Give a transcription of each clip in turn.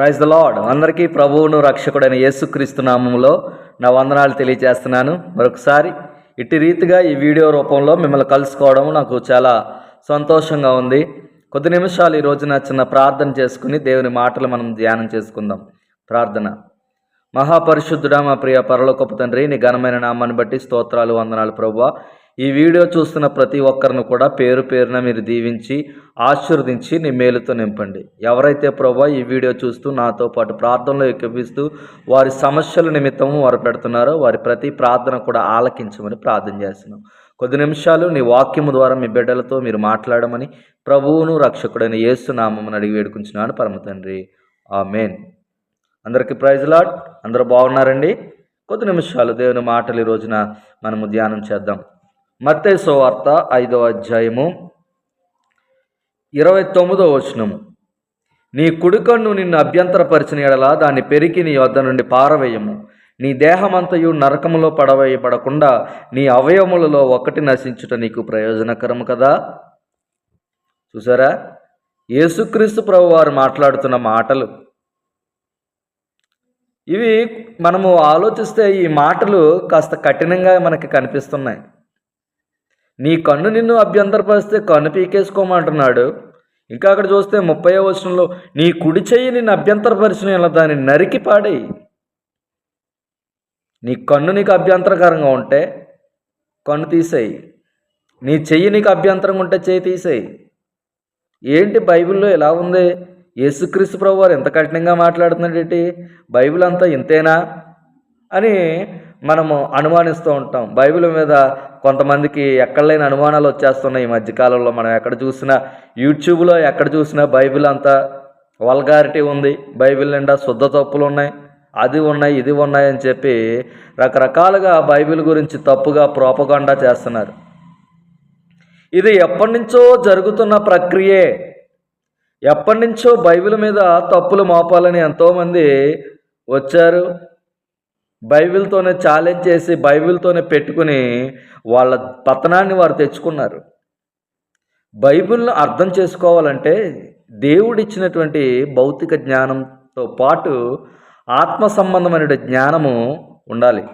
Praise the lord అందరికీ ప్రభువును రక్షకుడైన యేసుక్రీస్తు నామంలో నా వందనాలు తెలియజేస్తున్నాను. మరొకసారి ఇట్టి రీతిగా ఈ వీడియో రూపంలో మిమ్మల్ని కలుసుకోవడం నాకు చాలా సంతోషంగా ఉంది. కొద్ది నిమిషాలు ఈ రోజున చిన్న ప్రార్థన చేసుకుని దేవుని మాటలు మనం ధ్యానం చేసుకుందాం. ప్రార్థన. మహాపరిశుద్ధుడా మా ప్రియ పరలోకపు తండ్రి నీ ఘనమైన నామాన్ని బట్టి స్తోత్రాలు వందనాలు ప్రభువా. ఈ వీడియో చూస్తున్న ప్రతి ఒక్కరిని కూడా పేరు పేరున మీరు దీవించి ఆశీర్వదించి నీ మేలుతో నింపండి. ఎవరైతే ప్రభా ఈ వీడియో చూస్తూ నాతో పాటు ప్రార్థనలో ఎక్కిపిస్తూ వారి సమస్యల నిమిత్తము వారు పెడుతున్నారో వారి ప్రతి ప్రార్థన కూడా ఆలకించమని ప్రార్థన చేస్తున్నాం. కొద్ది నిమిషాలు నీ వాక్యము ద్వారా మీ బిడ్డలతో మీరు మాట్లాడమని ప్రభువును రక్షకుడైన యేసు అడిగి వేడుకుంటున్నాను పరమ తండ్రి. మెయిన్ అందరికీ ప్రైజ్ లాట్ అందరూ బాగున్నారండి? కొద్ది నిమిషాలు దేవుని మాటలు ఈ రోజున మనము ధ్యానం చేద్దాం. మత్తే సువార్త ఐదో అధ్యాయము ఇరవై తొమ్మిదో వచనము. నీ కుడికన్ను నిన్ను అభ్యంతరపరిచిన ఎడలా దాన్ని పెరికి నీ వద్ద నుండి పారవేయము. నీ దేహమంతయు నరకములో పడవేయబడకుండా నీ అవయములలో ఒకటి నశించుట నీకు ప్రయోజనకరము కదా? చూసారా? యేసుక్రీస్తు ప్రభు వారు మాట్లాడుతున్న మాటలు. ఇవి మనము ఆలోచిస్తే ఈ మాటలు కాస్త కఠినంగా మనకి కనిపిస్తున్నాయి. నీ కన్ను నిన్ను అభ్యంతరపరిస్తే కన్ను పీకేసుకోమంటున్నాడు. ఇంకా అక్కడ చూస్తే ముప్పై వచనంలో నీ కుడి చెయ్యి నిన్ను అభ్యంతరపరిచిన ఇలా దాన్ని నరికి పాడేయి. నీ కన్ను నీకు అభ్యంతరకరంగా ఉంటే కన్ను తీసేయి. నీ చెయ్యి నీకు అభ్యంతరంగా ఉంటే చేయి తీసేయి. ఏంటి బైబిల్లో ఎలా ఉంది? యేసుక్రీస్తు ప్రభు వారు ఎంత కఠినంగా మాట్లాడుతున్నాడు ఏంటి? బైబిల్ అంతా ఇంతేనా? అని మనము అనుమానిస్తూ ఉంటాం. బైబిల్ మీద కొంతమందికి ఎక్కడ లేని అనుమానాలు వచ్చేస్తున్నాయి ఈ మధ్యకాలంలో మనం ఎక్కడ చూసినా యూట్యూబ్లో ఎక్కడ చూసినా బైబిల్ అంతా వల్గారిటీ ఉంది. బైబిల్ నిండా శుద్ధ తప్పులు ఉన్నాయి. అది ఉన్నాయి ఇది ఉన్నాయి అని చెప్పి రకరకాలుగా బైబిల్ గురించి తప్పుగా ప్రోపగండా చేస్తున్నారు. ఇది ఎప్పటి నుంచో జరుగుతున్న ప్రక్రియే. ఎప్పటి నుంచో బైబిల్ మీద తప్పులు మోపాలని ఎంతోమంది వచ్చారు. బైబిల్తోనే ఛాలెంజ్ చేసి బైబిల్తోనే పెట్టుకుని వాళ్ళ పతనాన్ని వారు తెచ్చుకున్నారు. బైబిల్ను అర్థం చేసుకోవాలంటే దేవుడిచ్చినటువంటి భౌతిక జ్ఞానంతో పాటు ఆత్మ సంబంధమైన జ్ఞానము ఉండాలి.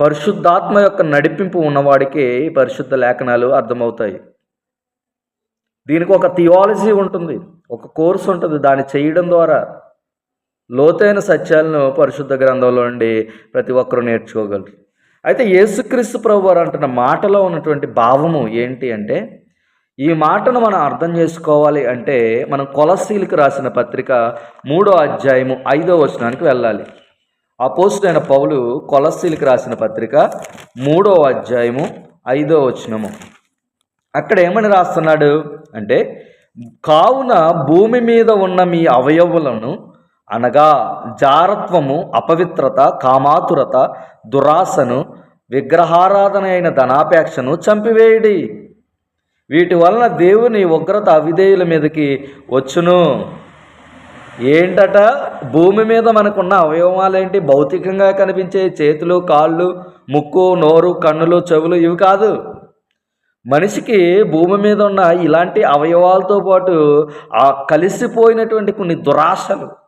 పరిశుద్ధాత్మ యొక్క నడిపింపు ఉన్నవాడికి పరిశుద్ధ లేఖనాలు అర్థమవుతాయి. దీనికి ఒక థియాలజీ ఉంటుంది ఒక కోర్సు ఉంటుంది దాన్ని చేయడం ద్వారా. లోతైన సత్యాలను పరిశుద్ధ గ్రంథంలో నుండి ప్రతి ఒక్కరూ నేర్చుకోగలరు. అయితే యేసుక్రీస్తు ప్రభు వారు అంటున్న మాటలో ఉన్నటువంటి భావము ఏంటి అంటే ఈ మాటను మనం అర్థం చేసుకోవాలి అంటే మనం కొలసీలకు రాసిన పత్రిక మూడో అధ్యాయము ఐదో వచనానికి వెళ్ళాలి. అపోస్తుడైన పౌలు కొలసీలకు రాసిన పత్రిక మూడో అధ్యాయము ఐదో వచనము. అక్కడ ఏమని రాస్తున్నాడు అంటే కావున భూమి మీద ఉన్న మీ అవయవులను అనగా జారత్వము అపవిత్రత కామాతురత దురాశను విగ్రహారాధన అయిన ధనాపేక్షను చంపివేయడి. వీటి వలన దేవుని ఉగ్రత అవిధేయుల మీదకి వచ్చును. ఏంటట? భూమి మీద మనకున్న అవయవాలేంటి? భౌతికంగా కనిపించే చేతులు కాళ్ళు ముక్కు నోరు కన్నులు చెవులు ఇవి కాదు. మనిషికి భూమి మీద ఉన్న ఇలాంటి అవయవాలతో పాటు ఆ కలిసిపోయినటువంటి కొన్ని దురాశలు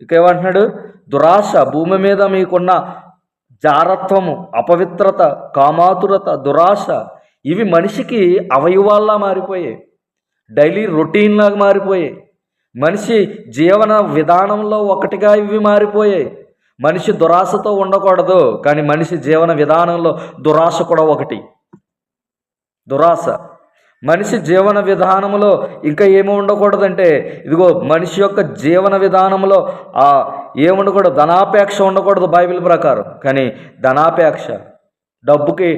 ఇంకేమంటున్నాడు దురాశ భూమి మీద మీకున్న జారత్వము అపవిత్రత కామాతురత దురాశ ఇవి మనిషికి అవయవాల్లా మారిపోయాయి. డైలీ రొటీన్లాగా మారిపోయాయి. మనిషి జీవన విధానంలో ఒకటిగా ఇవి మారిపోయాయి. మనిషి దురాశతో ఉండకూడదు కానీ మనిషి జీవన విధానంలో దురాశ కూడా ఒకటి. దురాశ. మనిషి జీవన విధానంలో ఇంకా ఏమి ఉండకూడదంటే ఇదిగో మనిషి యొక్క జీవన విధానంలో ఆ ఏముండకూడదు ధనాపేక్ష ఉండకూడదు బైబిల్ ప్రకారం. కానీ ధనాపేక్ష డబ్బుకి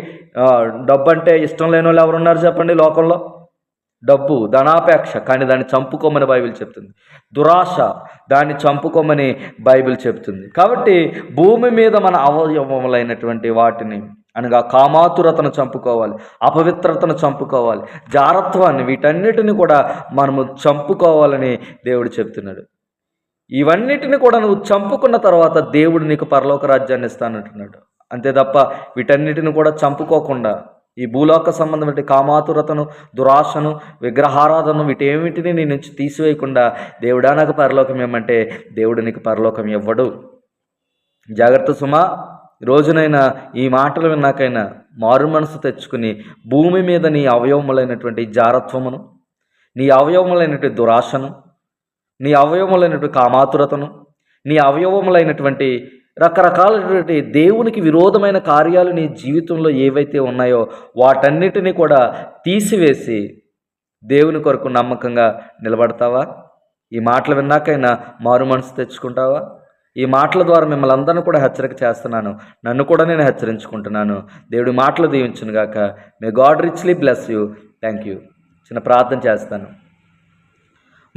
డబ్బు అంటే ఇష్టం లేని వాళ్ళు ఎవరున్నారు చెప్పండి లోకంలో? డబ్బు ధనాపేక్ష కానీ దాన్ని చంపుకోమని బైబిల్ చెప్తుంది. దురాశ దాన్ని చంపుకోమని బైబిల్ చెప్తుంది. కాబట్టి భూమి మీద మన అవయవములైనటువంటి వాటిని అనగా కామాతురతను చంపుకోవాలి అపవిత్రతను చంపుకోవాలి జారత్వాన్ని వీటన్నిటిని కూడా మనము చంపుకోవాలని దేవుడు చెప్తున్నాడు. ఇవన్నిటిని కూడా నువ్వు చంపుకున్న తర్వాత దేవుడు నీకు పరలోక రాజ్యాన్ని ఇస్తానంటున్నాడు. అంతే తప్ప వీటన్నిటిని కూడా చంపుకోకుండా ఈ భూలోక సంబంధమైన కామాతురతను దురాశను విగ్రహారాధనను వీటేమిటిని నీ నుంచి తీసివేయకుండా దేవుడా నాకు పరలోకం ఏమంటే దేవుడు నీకు పరలోకం ఇవ్వడు. జాగ్రత్త సుమా. రోజునైనా ఈ మాటలు విన్నాకైనా మారు మనసు తెచ్చుకుని భూమి మీద నీ అవయవములైనటువంటి జారత్వమును నీ అవయవములైనటువంటి దురాశను నీ అవయవములైనటువంటి కామాతురతను నీ అవయవములైనటువంటి రకరకాలైనటువంటి దేవునికి విరోధమైన కార్యాలు నీ జీవితంలో ఏవైతే ఉన్నాయో వాటన్నిటిని కూడా తీసివేసి దేవుని కొరకు నమ్మకంగా నిలబడతావా? ఈ మాటలు విన్నాకైనా మారు మనసు తెచ్చుకుంటావా? ఈ మాటల ద్వారా మిమ్మల్ని అందరిని కూడా హెచ్చరిక చేస్తున్నాను. నన్ను కూడా నేను హెచ్చరించుకుంటున్నాను. దేవుడి మాటలు దీవించునుగాక. May God richly bless you thank you చిన్న ప్రార్థన చేస్తాను.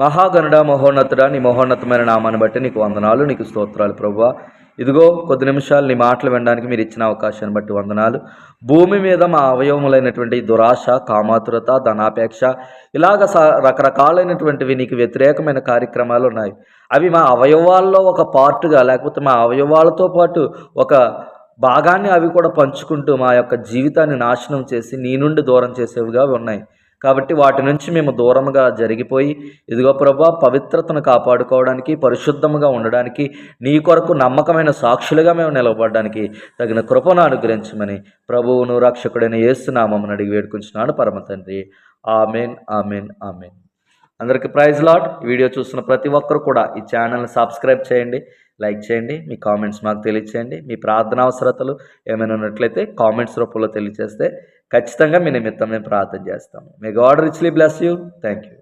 మహాగణుడ మహోన్నతుడా నీ మహోన్నతమైన నామాన్ని బట్టి నీకు వందనాలు నీకు స్తోత్రాలు ప్రభువా. ఇదిగో కొద్ది నిమిషాలు నీ మాటలు వినడానికి మీరు ఇచ్చిన అవకాశాన్ని బట్టి వందనాలు. భూమి మీద మా అవయవములైనటువంటి దురాశ కామాతురత ధనాపేక్ష ఇలాగ స రకరకాలైనటువంటివి నీకు వ్యతిరేకమైన కార్యక్రమాలు ఉన్నాయి. అవి మా అవయవాల్లో ఒక పార్ట్గా లేకపోతే మా అవయవాలతో పాటు ఒక భాగాన్ని అవి కూడా పంచుకుంటూ మా యొక్క జీవితాన్ని నాశనం చేసి నీ నుండి దూరం చేసేవిగా ఉన్నాయి. కాబట్టి వాటి నుంచి మేము దూరంగా జరిగిపోయి ఇదిగో ప్రభా పవిత్రతను కాపాడుకోవడానికి పరిశుద్ధముగా ఉండడానికి నీ కొరకు నమ్మకమైన సాక్షులుగా మేము నిలబడడానికి తగిన కృపను అనుగ్రహించమని ప్రభువును రక్షకుడైన యేసునామమును అడిగి వేడుకుంటున్నాను పరమ తండ్రి. Amen amen amen. అందరికీ ప్రైజ్ లాట్ వీడియో చూస్తున్న ప్రతి ఒక్కరు కూడా ఈ ఛానల్ని సబ్స్క్రైబ్ చేయండి లైక్ చేయండి మీ కామెంట్స్ మాకు తెలియచేయండి. మీ ప్రార్థన అవసరతలు ఏమైనా ఉన్నట్లయితే కామెంట్స్ రూపంలో తెలియచేస్తే ఖచ్చితంగా మీ నిమిత్తం మేము ప్రార్థన చేస్తాము. May God richly bless you thank you